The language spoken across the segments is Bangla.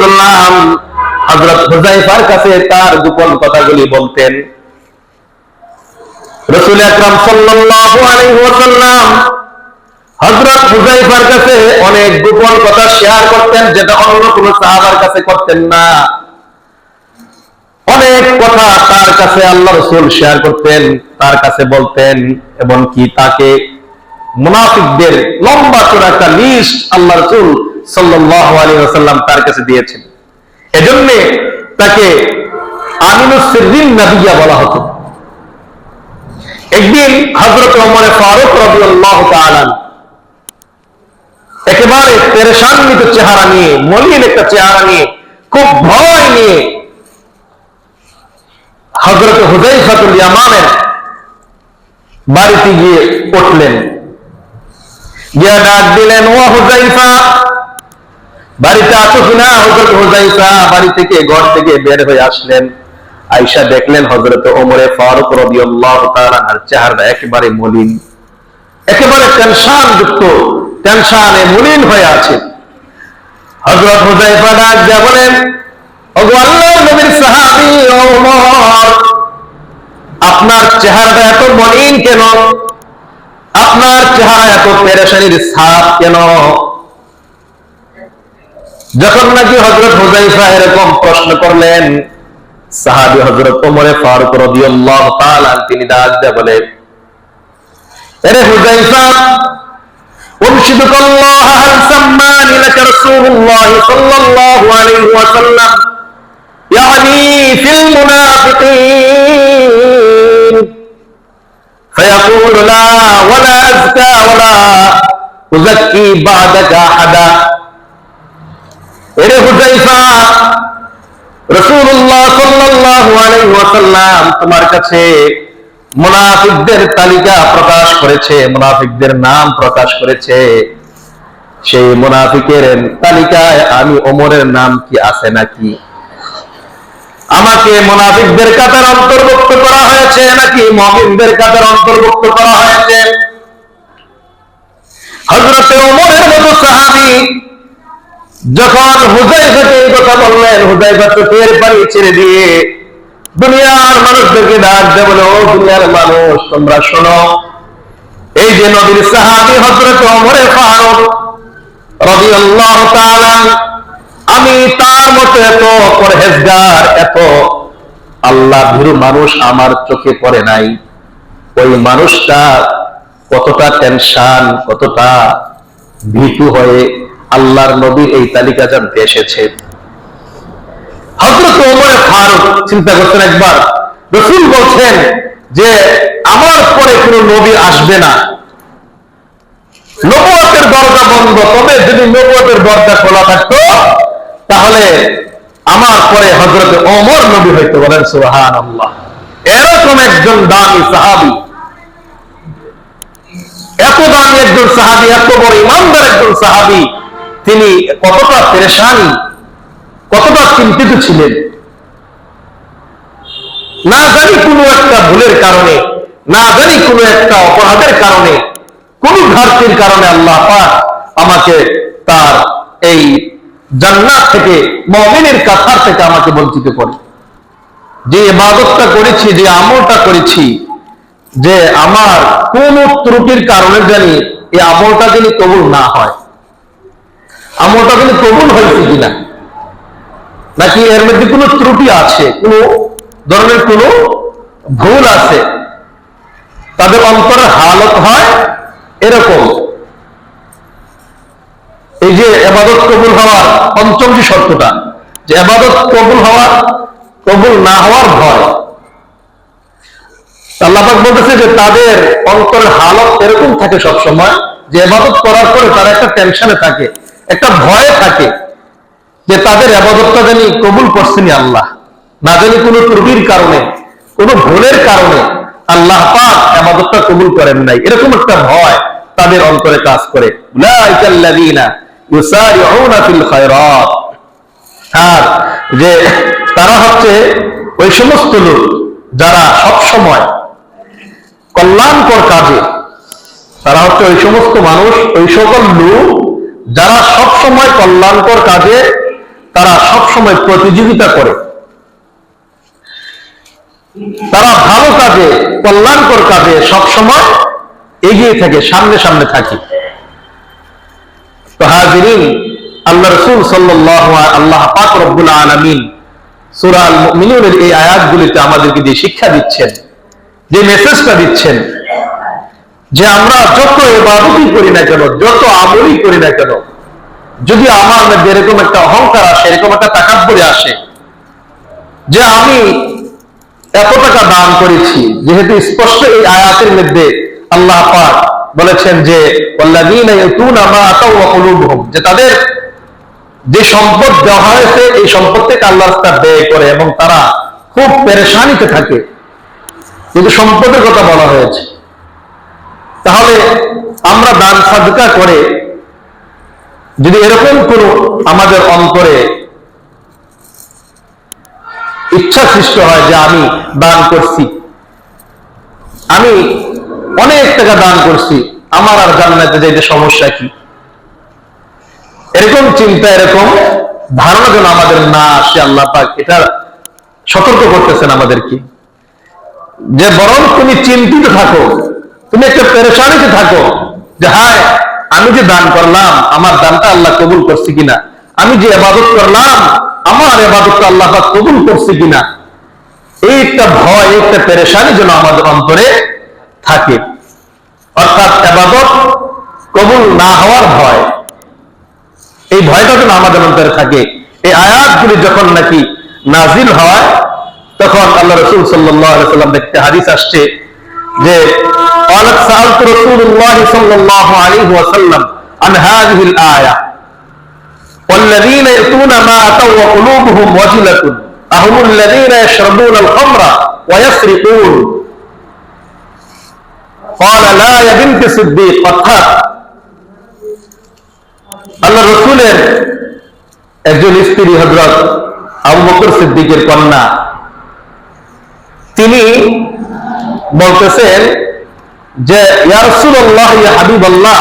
সাল্লাম হযরত হুযায়ফার কাছে তার গোপন কথাগুলি বলতেন। আকরাম হুযায়ফার কাছে অনেক গোপন কথা শেয়ার করতেন যেটা অন্য কোনো সাহাবার কাছে করতেন না। অনেক কথা তার কাছে আল্লাহ রসুল শেয়ার করতেন। তার কাছে বলতেন এবং কি তাকে মুনাফিকদের লম্বা চড়া একটা লিস্ট আল্লাহ রসুল সাল্লাহ আলী আসাল্লাম তার কাছে দিয়েছেন। এজন্য তাকে আমিনুসিদ্দিন বলা হতো। একদিন হজরত ফারুক রবি আল্লাহ একেবারে পেরেশান্বিত চেহারা নিয়ে, মলিন একটা চেহারা নিয়ে, খুব ভয় নিয়ে হজরত হুজাইফাতুল ইয়ামানের বাড়িতে গিয়ে উঠলেন। গিয়া ডাক দিলেন, ও হুজাইফা, বাড়িতে আছো কিনা? হজরত হুজাইফা বাড়ি থেকে ঘর থেকে বের হয়ে আসলেন। আইসা দেখলেন হজরত ওমরে ফারুক তাআলা আর চেহারা একেবারে মলিন, একেবারে টেনশন যুক্ত টেনশনে মলিন হয়ে আছে। হজরত হুজাইফা ডাক দিয়া বলেন, ওগো আল্লাহর নবীর সাহাবী ওমর আপনার চেহারাটা এত মলিন কেন আপনার চেহারা এত পেরেশানির ছাপ কেন যখন নাকি হজরত হুজাইফা এরকম প্রশ্ন করলেন সাহাবী হজরত ওমরে ফারুক রাদিয়াল্লাহু তাআলা তিনি ডাক দিয়ে বলে এরে হুজাইফা أنشدك الله هل سماني لك رسول الله صلى الله عليه وسلم يعني في المنافقين فيقول لا ولا أزكى ولا أزكي بعدك أحدا এরে হুজাইফা রাসূলুল্লাহ সাল্লাল্লাহু আলাইহি ওয়াসাল্লাম তোমার কাছে মুনাফিকদের তালিকা প্রকাশ করেছে মুনাফিকদের নাম প্রকাশ করেছে সেই মুনাফিকের তালিকায় আমি ওমরের নাম কি আছে নাকি আমাকে মুনাফিকদের কাতার অন্তর্ভুক্ত করা হয়েছে নাকি মমিনদের কাতার অন্তর্ভুক্ত করা হয়েছে? হজরতে ওমরের মতো সাহাবি যখন এই কথা বললেন পানি ছেড়ে দিয়ে দুনিয়ার মানুষদেরকে ডাক দেব দুনিয়ার মানুষ, তোমরা শোনো। এই যে নবীর সাহাবি হজরত ওমরে ফারুক রাদিয়াল্লাহু তাআলা আমি তার মতো এত পরহেজগার, এত আল্লাহ ভীরু মানুষ আমার চোখে পড়ে নাই। ওই মানুষটা কতটা টেনশন, কতটা ভীতু হয়ে আল্লাহর নবীর এই তালিকা জানতে এসেছে। হজরত ওমরে ফারুক, চিন্তা করছেন একবার, রসুল বলছেন যে, আমার পরে কোনো নবী আসবে না। নবুয়তের দরজা বন্ধ, তবে যদি নবুয়তের দরজা খোলা থাকতো তাহলে আমার পরে হজরত ওমর নবী হইতে বলেন সুহান এরকম একজন দামি সাহাবি, এত দামি একজন সাহাবি, এত বড় ইমানদার একজন সাহাবি, তিনি কতটা পেরেশানি, কতটা চিন্তিত ছিলেন। না জানি কোনো একটা ভুলের কারণে, না জানি কোনো একটা অপরাধের কারণে, কোন ঘাটতির কারণে আল্লাহ আমাকে তার এই জান্নাত থেকে, মমিনের কাথার থেকে আমাকে বঞ্চিত করে। যে ইবাদতটা করেছি, যে আমলটা করেছি, যে আমার কোন ত্রুটির কারণে জানি এই আমলটা যদি কবুল না হয়। আমলটা যদি কবুল হয়েছে কিনা। নাকি এর মধ্যে কোনো ত্রুটি আছে, কোনো ধরনের কোনো ভুল আছে? তাদের অন্তরের হালত হয় এরকম। এই যে এবাদত কবুল হওয়ার পঞ্চম যে শর্তটা, যে এবাদত কবুল হওয়ার কবুল না হওয়ার ভয়। আল্লাহাক বলতেছে যে তাদের অন্তরের হালত এরকম থাকে সব সময় যে এবাদত করার পরে তারা একটা টেনশনে থাকে, একটা ভয়ে থাকে যে তাদের আবাদতটা জানি কবুল করছেনি আল্লাহ। না জানি কোনো ত্রুটির কারণে, কোনো ভুলের কারণে আল্লাহ পাক আবাদতটা কবুল করেন নাই। এরকম একটা ভয় তাদের অন্তরে কাজ করে। খায়রাত আর যে তারা হচ্ছে ওই সমস্ত লোক যারা সব কল্যাণকর কাজে, তারা হচ্ছে ওই সমস্ত মানুষ, ওই সকল লোক যারা কল্যাণকর কাজে, তারা প্রতিযোগিতা করে। তারা ভালো কাজে, কল্যাণকর কাজে সবসময় এগিয়ে থাকে, সামনে সামনে থাকে। তো হাজিরিন, আল্লাহ রসুল সাল্লাহ আল্লাহ পাক রব্বুল আলমিন সুরাল মিনুনের এই আয়াতগুলিতে আমাদেরকে যে শিক্ষা দিচ্ছেন, যে মেসেজটা দিচ্ছেন, যে আমরা যত এবাদতই করি না কেন, যত আমলই করি না কেন, যদি আমার মধ্যে এরকম একটা অহংকার আসে, এরকম একটা তাকাব্বরে আসে, যে আমি এত টাকা দান করেছি, যেহেতু স্পষ্ট এই আয়াতের মধ্যে আল্লাহ পাক বলেছেন যে যে তাদের যে সম্পদ দেওয়া হয়েছে, এই সম্পদ থেকে আল্লাহ রাস্তা ব্যয় করে এবং তারা খুব পেরেশানিতে থাকে। কিন্তু সম্পদের কথা বলা হয়েছে। তাহলে আমরা দান সাদকা করে যদি এরকম কোন আমাদের অন্তরে ইচ্ছা সৃষ্টি হয় যে আমি দান করছি, আমি অনেক টাকা দান করছি। আমার আর জান্নাতে যাইতে সমস্যা কি? এরকম চিন্তা, এরকম ধারণা যেন আমাদের না আসে, আল্লাহ পাক এটা সতর্ক করতেছেন আমাদেরকে। যে বরং তুমি চিন্তিত থাকো, তুমি একটা পেরেশানিতে থাকো যে, হায়, আমি যে দান করলাম, আমার দানটা আল্লাহ কবুল করছি কিনা? আমি যে আবাদত করলাম, আমার আবাদতটা আল্লাহ কবুল করছে কিনা? এই একটা ভয় একটা পেরেশানি যেন আমাদের অন্তরে থাকে অর্থাৎ আবাদত কবুল না হওয়ার ভয় এই ভয়টা যেন আমাদের অন্তরে থাকে এই আয়াতগুলি যখন নাকি নাজিল হয় তখন আল্লাহ রসুল সাল্লাম দেখতে হাদিস আসছে যে قالت سألت رسول الله صلى الله عليه وسلم عن هذه الآية والذين يأتون ما أتوا وقلوبهم وجلة أهم الذين يشربون الخمر ويسرقون قال لا يا بنت صديق অর্থাৎ আল্লাহ রসুলের একজন স্ত্রী হজরত আবু বকর সিদ্দিকের কন্যা তিনি বলতেছেন যে ইয়ারসুল্লাহ ইয়া হাবিব আল্লাহ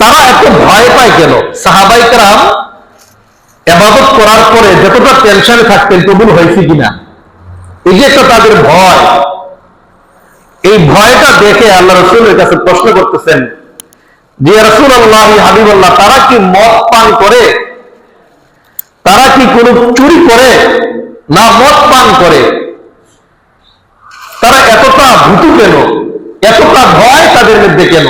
তারা এত ভয় পায় কেন সাহাবাইকরাম এবাদত করার পরে যতটা টেনশনে থাকতেন কবুল হয়েছে কিনা এই যে একটা তাদের ভয় এই ভয়টা দেখে আল্লাহ রসুলের কাছে প্রশ্ন করতেছেন, যে রসুল আল্লাহ হাবিব আল্লাহ তারা কি মদ পান করে? তারা কি কোন চুরি করে? না মদ পান করে। তারা এতটা ভূতু কেন? এতটা ভয় তাদের মধ্যে কেন?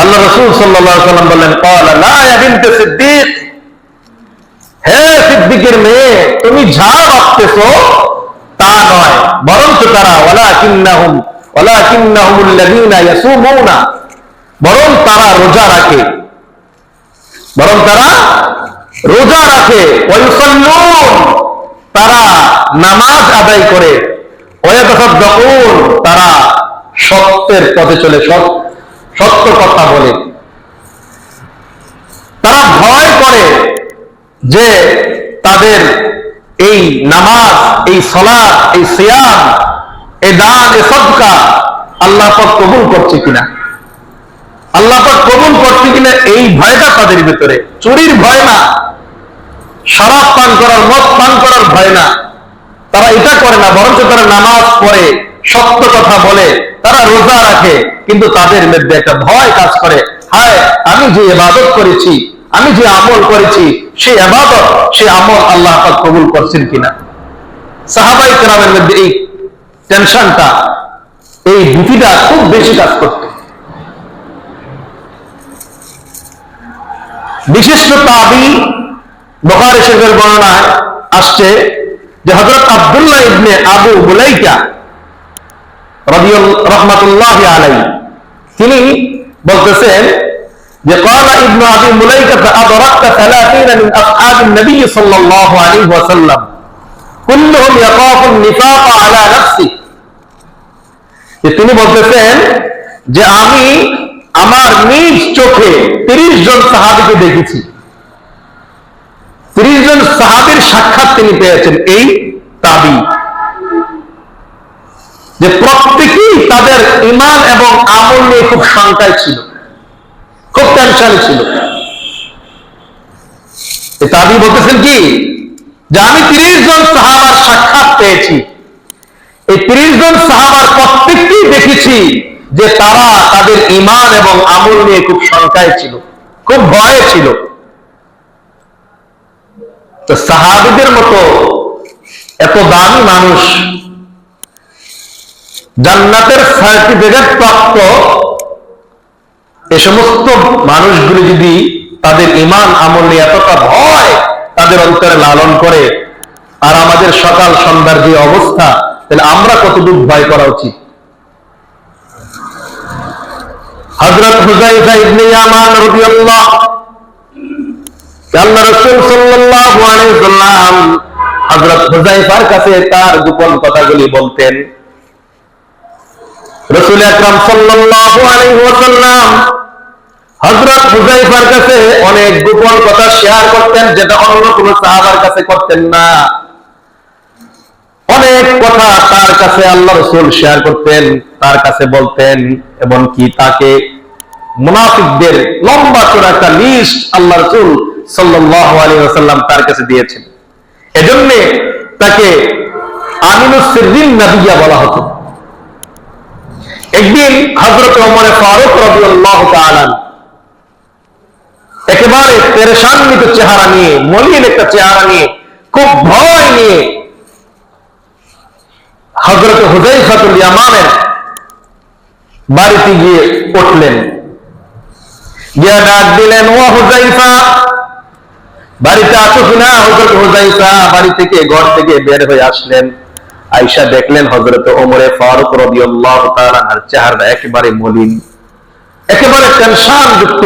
আল্লাহ রসুল সাল্লাম বললেন সিদ্দিক। হে সিদ্দিকের মেয়ে, তুমি যা ভাবতেছ তা নয়। বরঞ্চ তারা ওলা কিন্নাহুম ওলা কিন্নাহুমুল্লাযীনা ইয়াসুমুনা। বরং তারা রোজা রাখে। বরং তারা রোজা রাখে। তারা নামাজ আদায় করে। তারা সত্যের পথে চলে সত্য কথা বলে। তারা ভয় করে যে তাদের এই নামাজ, এই সলাদ এই সিয়াম, এই দান এ সদকা আল্লাহ পাক কবুল করছে কিনা? আল্লাহ পাক কবুল করছে কিনা এই ভয়টা তাদের ভিতরে? চুরির ভয় না। শরাব পান করার, মদ পান করার ভয় না। তারা এটা করে না, বরঞ্চ তারা নামাজ পড়ে, সত্য কথা বলে, তারা রোজা রাখে, কিন্তু তাদের মধ্যে একটা ভয় কাজ করে। হায়, আমি যে ইবাদত করেছি আমি যে আমল করেছি, সেই আবাদত সে আমল আল্লাহ কবুল করছেন কিনা? সাহাবাই কেরামের মধ্যে এই টেনশনটা, এই ভীতিটা খুব বেশি কাজ করত বিশিষ্ট তাবি বখারি শেখের বর্ণনায় আসছে যে হজরত আবদুল্লাহ ইবনে আবু বুলাইকা রহমাতুল্লাহ আলাই তিনি বলতেছেন যে قال ابن ابي مليكه ادركت 30 من اصحاب النبي صلى الله عليه وسلم كلهم يخاف النفاق على نفسه যে তিনি বলতেছেন যে আমি আমার নিজ চোখে তিরিশ জন সাহাবিকে দেখেছি তিরিশ জন সাহাবির সাক্ষাৎ তিনি পেয়েছেন এই তাবি যে প্রত্যেকেই তাদের ইমান এবং আমল নিয়ে খুব শঙ্কায় ছিল খুব টেনশন ছিল তাবি বলতেছেন কি? যে আমি তিরিশ জন সাহাবার সাক্ষাৎ পেয়েছি। এই তিরিশ জন সাহাবার প্রত্যেককেই দেখেছি যে তারা তাদের ইমান এবং আমল নিয়ে খুব শঙ্কায় ছিল, খুব ভয়ে ছিল। তো সাহাবিদের মতো এত দামি মানুষ জান্নাতের সার্টিফিকেট প্রাপ্ত এ সমস্ত মানুষগুলি যদি তাদের ইমান আমল নিয়ে এতটা ভয় তাদের অন্তরে লালন করে আর আমাদের সকাল সন্ধ্যার যে অবস্থা, তাহলে আমরা কতটুকু ভয় করা উচিত? হজরত হুজাইফা ইবনে ইয়ামান রাদিয়াল্লাহ আল্লাহ রাসূল সাল্লাল্লাহু আলাইহি সাল্লাম হযরত হুজাইফার কাছে তার গোপন কথাগুলি বলতেন। রাসূল আকরাম সাল্লাল্লাহু আলাইহি ওয়াসাল্লাম হযরত হুজাইফার কাছে অনেক গোপন কথা শেয়ার করতেন যেটা অন্য কোন সাহাবার কাছে করতেন না। অনেক কথা তার কাছে আল্লাহ রসুল শেয়ার করতেন, তার কাছে বলতেন এবং কি তাকে মুনাফিকদের লম্বা চড়া একটা লিস্ট আল্লাহ রসুল সাল্লাল্লাহু আলাইহি ওয়াসাল্লাম তার কাছে দিয়েছেন। এজন্য তাকে আমিনুসিদ্দিন নবিয়া বলা হতো। একদিন ওমর ফারুক রাদিয়াল্লাহু তাআলা একেবারে পেরেশান্বিত চেহারা নিয়ে, মলিন একটা চেহারা নিয়ে, খুব ভয় নিয়ে হজরত হুজাইফাতুল ইয়ামানের বাড়িতে গিয়ে উঠলেন। গিয়া ডাক দিলেন, ও বাড়িতে আছো কিনা? হজরত বাড়ি থেকে, ঘর থেকে বের হয়ে আসলেন। আইসা দেখলেন হজরত ওমরে ফারুক রাদিয়াল্লাহু তাআলার চেহারা একেবারে মলিন, একেবারে টেনশন যুক্ত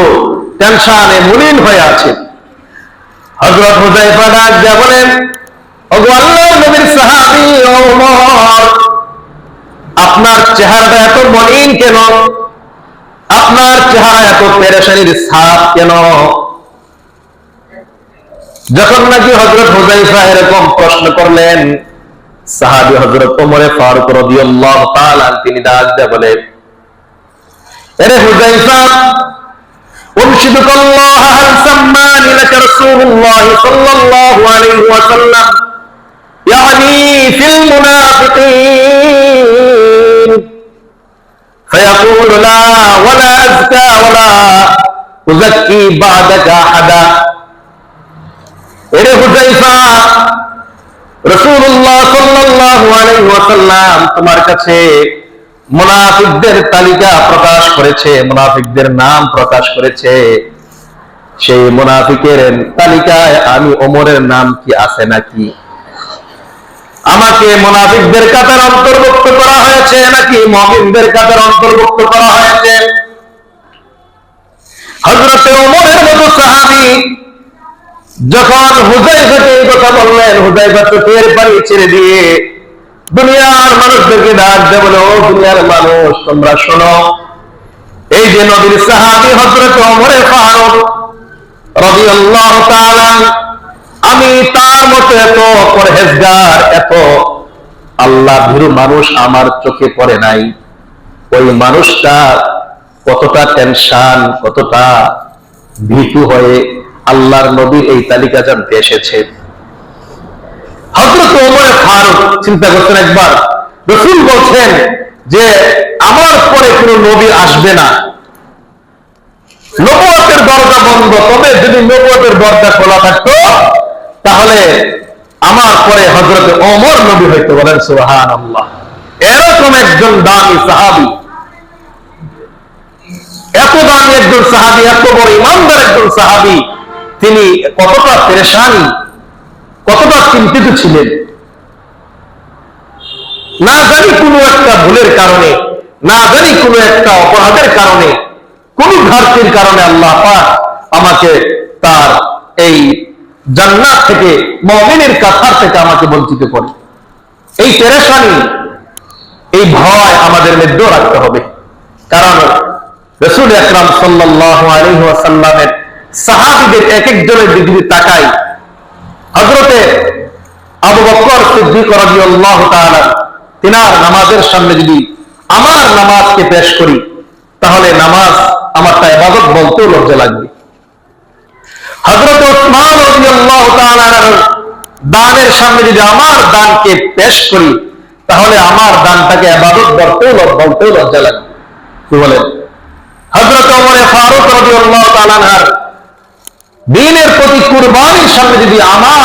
টেনশনে মলিন হয়ে আছে। হজরত হুজাইফা ডাক দিয়া বলেন নবীর সাহাবী আপনার চেহারাটা এত মলিন কেন? আপনার চেহারা এত পেরেশানির ছাপ কেন? যখন নাকি হজরত হুজাইফা এরকম প্রশ্ন করলেন, সাহাবি হজরত ওমরে ফারুক রাদিয়াল্লাহু তাআলা তিনি ডাক দিয়ে বলে এরে হুজাইফা أنشدك الله هل سماني لك رسول الله صلى الله عليه وسلم يعني في المنافقين فيقول لا ولا أزكى ولا أزكي بعدك أحدا এরে হুজাইফা রসুল্লাহ সাল্লাল্লাহু আলাইহি ওয়াসাল্লাম তোমার কাছে মুনাফিকদের তালিকা প্রকাশ করেছে, মুনাফিকদের নাম প্রকাশ করেছে। সেই মুনাফিকের তালিকায় আমি ওমরের নাম কি আছে নাকি? আমাকে মুনাফিকদের কাতার অন্তর্ভুক্ত করা হয়েছে নাকি মমিনদের কাতার অন্তর্ভুক্ত করা হয়েছে? হজরতে ওমরের মতো সাহাবি যখন হুজাইফাকে এই কথা বললেন হুজাইফা চোখের পানি ছেড়ে দিয়ে দুনিয়ার মানুষদেরকে ডাক দেব ও দুনিয়ার মানুষ, তোমরা শোনো। এই যে নবীর সাহাবি হজরত ওমরে ফারুক তাআলা, আমি তার মতো এত পরহেজগার, এত আল্লাহ ভীরু মানুষ আমার চোখে পড়ে নাই। ওই মানুষটা কতটা টেনশন, কতটা ভীতু হয়ে আল্লাহর নবীর এই তালিকা জানতে এসেছে। হজরত ফারুক, চিন্তা করছেন একবার, রসুল বলছেন যে, আমার পরে কোন নবী আসবে না। নবুয়তের দরজা বন্ধ, তবে যদি নবুয়তের দরজা খোলা থাকতো, তাহলে আমার পরে হজরত ওমর নবী হইতে বলেন সুহান আল্লাহ এরকম একজন দামি সাহাবি, এত দামি একজন সাহাবি, এত বড় ইমানদার একজন সাহাবি, তিনি কতটা পেরেশানি কতটা চিন্তিত ছিলেন? না জানি কোনো একটা ভুলের কারণে, না জানি কোনো একটা অপরাধের কারণে, কোন ঘাটতির কারণে আল্লাহ আমাকে তার এই জান্নাত থেকে, মমিনের কাছার থেকে আমাকে বঞ্চিত করে। এই পেরেশানি, এই ভয় আমাদের মধ্যেও রাখতে হবে। কারণ রসুল আকরাম সাল্লাহ আলহিহাসাল্লামের সাহাবিদের এক একজনের দিকে তাকাই হজরতে আবু বকর সিদ্দিক রাদিয়াল্লাহু তাআলা, তিনার নামাজের সামনে যদি আমার নামাজকে পেশ করি, তাহলে নামাজ বলতেও লাগবে। দানের সামনে যদি আমার দানকে পেশ করি, তাহলে আমার দানটাকে আবাদত বলতেও বলতেও লজ্জা লাগবে। কি বলেন? হজরত ওমরে ফারুক রাদিয়াল্লাহু তাআলার দিনের প্রতি কুরবানির সামনে যদি আমার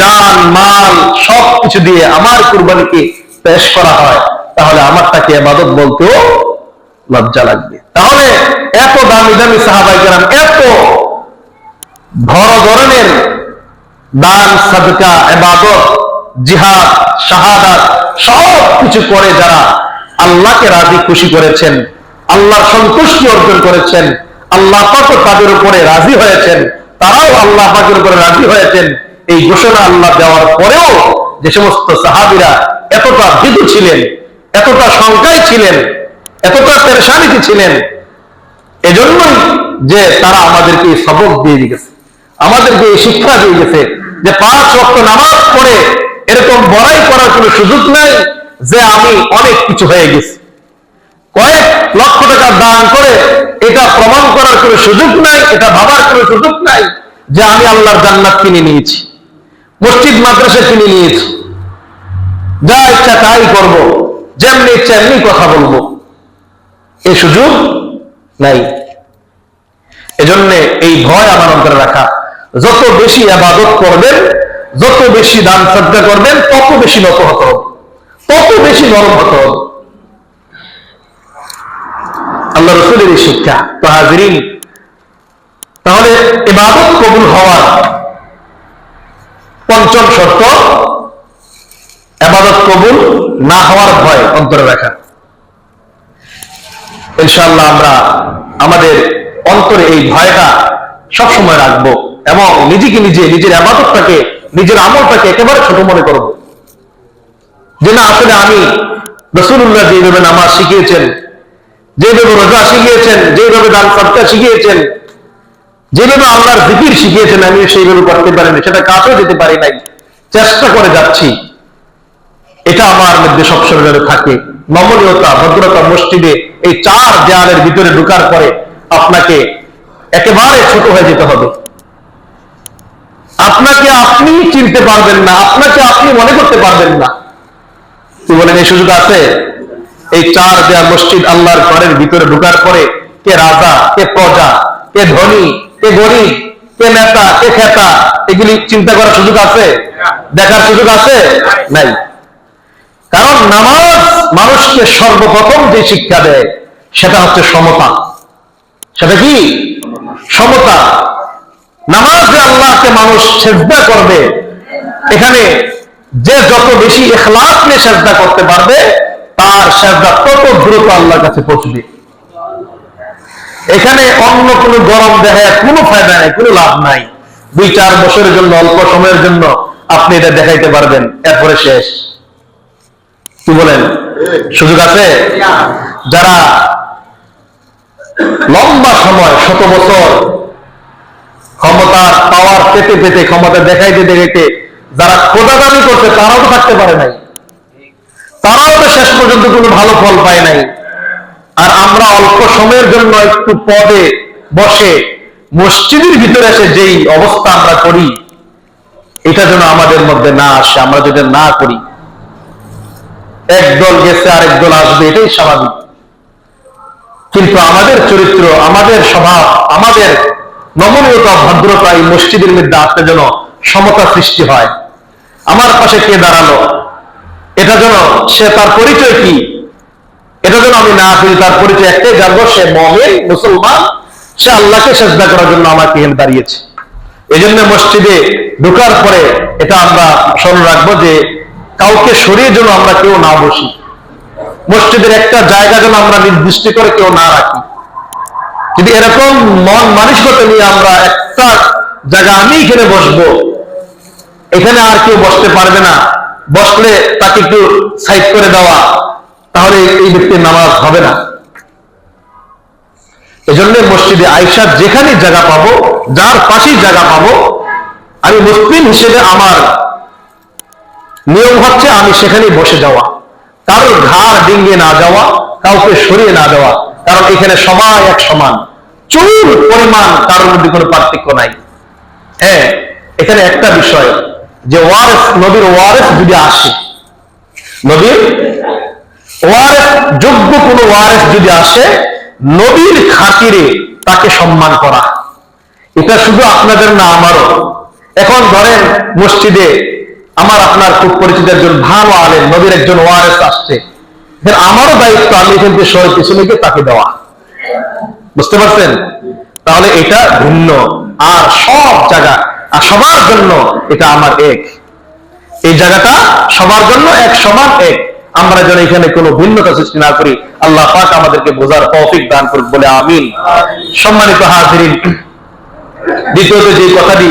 জান, মাল সব কিছু দিয়ে আমার কুরবানিকে পেশ করা হয়, তাহলে আমারটাকে আবাদত বলতেও লজ্জা লাগবে। তাহলে এত দামি দামি সাহাবাই কেরাম, এত বড় ধরনের দান, সাদকা, এবাদত, জিহাদ, শাহাদাত সব কিছু করে যারা আল্লাহকে রাজি, খুশি করেছেন, আল্লাহর সন্তুষ্টি অর্জন করেছেন আল্লাহ পাক তাদের উপরে রাজি হয়েছেন, তারাও আল্লাহ পাকের উপরে রাজি হয়েছেন। এই ঘোষণা আল্লাহ দেওয়ার পরেও যে সমস্ত সাহাবিরা এতটা ছিলেন, এতটা শঙ্কায় ছিলেন, এতটা পেরেশানিতে ছিলেন, এজন্যই যে তারা আমাদেরকে সবক দিয়ে গেছে আমাদেরকে এই শিক্ষা দিয়ে গেছে যে পাঁচ রক্ত নামাজ পড়ে এরকম বড়াই করার কোনো সুযোগ নাই যে আমি অনেক কিছু হয়ে গেছি। কয়েক লক্ষ টাকা দান করে এটা প্রমাণ করার কোনো সুযোগ নাই, এটা ভাবার কোনো সুযোগ নাই যে আমি আল্লাহর জান্নাত কিনে নিয়েছি, মসজিদ, মাদ্রাসা কিনে নিয়েছি। যা ইচ্ছা তাই করব, যেমনি ইচ্ছা এমনি কথা বলব। এই সুযোগ নাই। এজন্য এই ভয় আমার অন্তরে রাখা। যত বেশি আবাদত করবেন, যত বেশি দান শ্রদ্ধা করবেন, তত বেশি নত হতে হবে। তত বেশি নরম হতে হবে। আল্লাহ রসুলের এই শিক্ষা তো হাজরিন তাহলে এবাদত কবুল হওয়ার পঞ্চম শর্ত, এবাদত কবুল না হওয়ার ভয় অন্তরে রাখা। ইনশাআল্লাহ আমরা আমাদের অন্তরে এই ভয়টা সবসময় রাখব এবং নিজেকে নিজে নিজের আবাদতটাকে, নিজের আমলটাকে একেবারে ছোট মনে করব। যে না, আসলে আমি রসুল্লাহ যেভাবে নামাজ শিখিয়েছেন যেভাবে রোজা শিখিয়েছেন, যেভাবে দান সবটা শিখিয়েছেন, যেভাবে আল্লাহর জিকির শিখিয়েছেন আমি সেইভাবে করতে পারিনি, সেটা কাছেও যেতে পারি নাই। চেষ্টা করে যাচ্ছি। এটা আমার মধ্যে সবসময় যেন থাকে। নমনীয়তা, ভদ্রতা মসজিদে এই চার দেয়ালের ভিতরে ঢুকার পরে আপনাকে একেবারে ছোট হয়ে যেতে হবে। আপনাকে আপনি চিনতে পারবেন না, আপনাকে আপনি মনে করতে পারবেন না। কি বলেন, এই সুযোগ আছে? এই চার দেয়াল মসজিদ আল্লাহর ঘরের ভিতরে ঢুকার পরে কে রাজা, কে প্রজা, কে ধনী, কে গরিব, কে নেতা, কে খেতা, এগুলি চিন্তা করার সুযোগ আছে? দেখার সুযোগ আছে? নাই। কারণ নামাজ মানুষকে সর্বপ্রথম যে শিক্ষা দেয়, সেটা হচ্ছে সমতা। সেটা কি? সমতা। নামাজে আল্লাহকে মানুষ সেজদা করবে। এখানে যে যত বেশি এখলাস নিয়ে সেজদা করতে পারবে তার সেজদা তত দ্রুত আল্লাহর কাছে পৌঁছবে। এখানে অন্য কোনো গরম দেখায় কোনো ফায়দা নাই, কোনো লাভ নাই। দুই চার বছরের জন্য, অল্প সময়ের জন্য আপনি এটা দেখাইতে পারবেন। এরপরে শেষ। কি বলেন? সুযোগ আছে? যারা লম্বা সময়, শত বছর ক্ষমতার পাওয়ার পেতে পেতে, ক্ষমতা দেখাইতে দেখাইতে যারা খোদা করছে, তারাও তো থাকতে পারে নাই। তারাও শেষ পর্যন্ত কোনো ভালো ফল পায় নাই। আর আমরা অল্প সময়ের জন্য একটু পদে বসে মসজিদের ভিতরে এসে যেই অবস্থা আমরা করি, এটা যেন আমাদের মধ্যে না আসে, আমরা যদি না করি। একদল গেছে, আরেক দল আসবে, এটাই স্বাভাবিক। কিন্তু আমাদের চরিত্র, আমাদের স্বভাব, আমাদের নমনীয়তা, ভদ্রতা এই মসজিদের মধ্যে আসতে যেন সমতা সৃষ্টি হয়। আমার পাশে কে দাঁড়াল? এটা যেন সে তার পরিচয় কি? এটা যেন আমি না করি তার পরিচয় একটাই, জানব সে মমেন, মুসলমান, সে আল্লাহকে চেষ্টা করার জন্য আমাকে এখানে দাঁড়িয়েছে। এই জন্য মসজিদে ঢোকার পরে এটা আমরা স্মরণ রাখব যে কাউকে সরিয়ে যেন আমরা কেউ না বসি। মসজিদের একটা জায়গা যেন আমরা নির্দিষ্ট করে কেউ না রাখি। যদি এরকম মন মানসিকতা নিয়ে আমরা একটা জায়গা আমি এখানে বসবো, এখানে আর কেউ বসতে পারবে না। বসলে তাকে একটু সাইড করে দেওয়া, তাহলে এই ব্যক্তির নামাজ হবে না। এজন্য মসজিদে আইসার যেখানে জায়গা পাবো, যার পাশেই জায়গা পাবো, আমি মুসলিম হিসেবে আমার নিয়ম হচ্ছে আমি সেখানে বসে যাওয়া। কারোর ঘাড় ডিঙ্গে না যাওয়া, কাউকে সরিয়ে না দেওয়া, কারণ এখানে সবাই এক সমান। চুল পরিমাণ কারোর মধ্যে কোনো পার্থক্য নাই। হ্যাঁ এখানে একটা বিষয় যে ওয়ারেস নবীর ওয়ারেস যদি আসে, নবীর ওয়ারেস যোগ্য কোন ওয়ারেস যদি আসে, নবীর খাতিরে তাকে সম্মান করা। এটা শুধু আপনাদের না, আমারও। এখন ধরেন মসজিদে আমার আপনার খুব পরিচিত একজন ভালো আলেন নবীর একজন ওয়ারেস আসছে। আমারও দায়িত্ব আমি এখান থেকে সরে পিছনে তাকে দেওয়া। বুঝতে পারছেন? তাহলে এটা ভিন্ন। আর সব জায়গা আর সবার জন্য এটা আমার এক। এই জায়গাটা সবার জন্য এক, সমান এক। আমরা যেন এখানে কোনো ভিন্নতা সৃষ্টি না করি, আল্লাহ পাক আমাদেরকে বোঝার তৌফিক দান করুক বলে আমিন। সম্মানিত হাজিরিন, দ্বিতীয়ত যে কথাটি